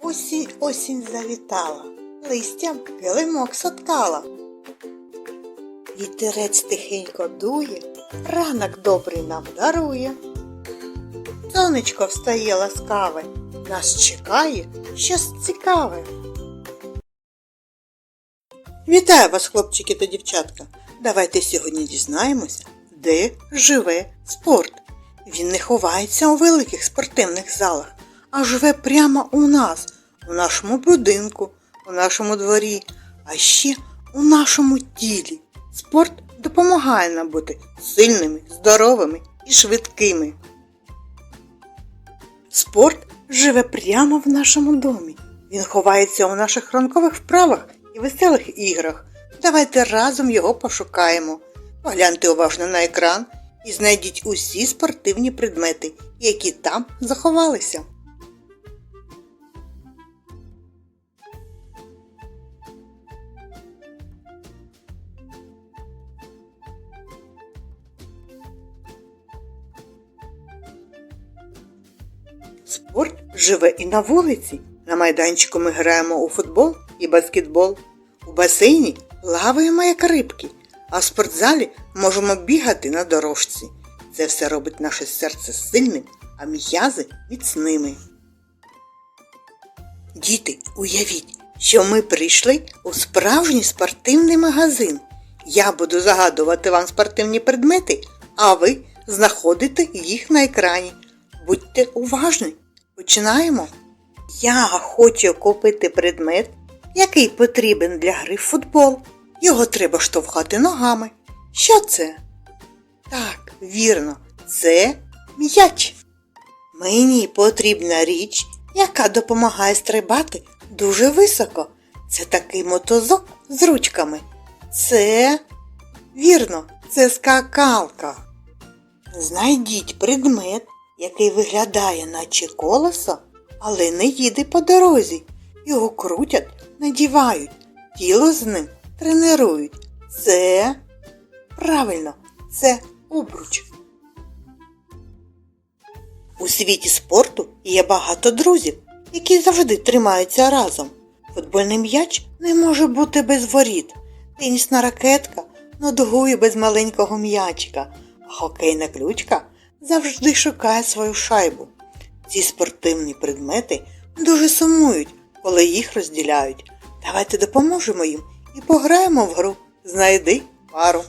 Осінь осінь завітала, листям килимок соткала. Вітерець тихенько дує, ранок добрий нам дарує. Сонечко встає ласкаве, нас чекає щось цікаве. Вітаю вас, хлопчики та дівчатка. Давайте сьогодні дізнаємося, де живе спорт. Він не ховається у великих спортивних залах, а живе прямо у нас, у нашому будинку, у нашому дворі, а ще у нашому тілі. Спорт допомагає нам бути сильними, здоровими і швидкими. Спорт живе прямо в нашому домі. Він ховається у наших ранкових вправах і веселих іграх. Давайте разом його пошукаємо. Погляньте уважно на екран і знайдіть усі спортивні предмети, які там заховалися. Спорт живе і на вулиці. На майданчику ми граємо у футбол і баскетбол. У басейні плаваємо як рибки, а в спортзалі можемо бігати на дорожці. Це все робить наше серце сильним, а м'язи міцними. Діти, уявіть, що ми прийшли у справжній спортивний магазин. Я буду загадувати вам спортивні предмети, а ви знаходите їх на екрані. Будьте уважні. Починаємо. Я хочу купити предмет, який потрібен для гри в футбол. Його треба штовхати ногами. Що це? Так, вірно, це м'яч. Мені потрібна річ, яка допомагає стрибати дуже високо. Це такий мотозок з ручками. Це вірно, це скакалка. Знайдіть предмет, який виглядає наче колесо, але не їде по дорозі. Його крутять, надівають, тіло з ним тренують. Це правильно, це обруч. У світі спорту є багато друзів, які завжди тримаються разом. Футбольний м'яч не може бути без воріт, тенісна ракетка нудгує без маленького м'ячика, а хокейна ключка завжди шукає свою шайбу. Ці спортивні предмети дуже сумують, коли їх розділяють. Давайте допоможемо їм і пограємо в гру. Знайди пару.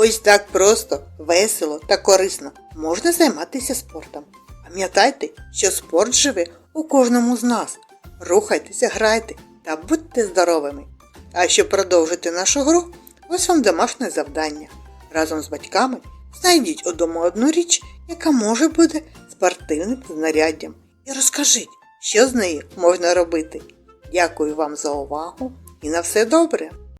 Ось так просто, весело та корисно можна займатися спортом. Пам'ятайте, що спорт живе у кожному з нас. Рухайтеся, грайте та будьте здоровими. А щоб продовжити нашу гру, ось вам домашнє завдання. Разом з батьками знайдіть удома одну річ, яка може бути спортивним знаряддям. І розкажіть, що з нею можна робити. Дякую вам за увагу і на все добре!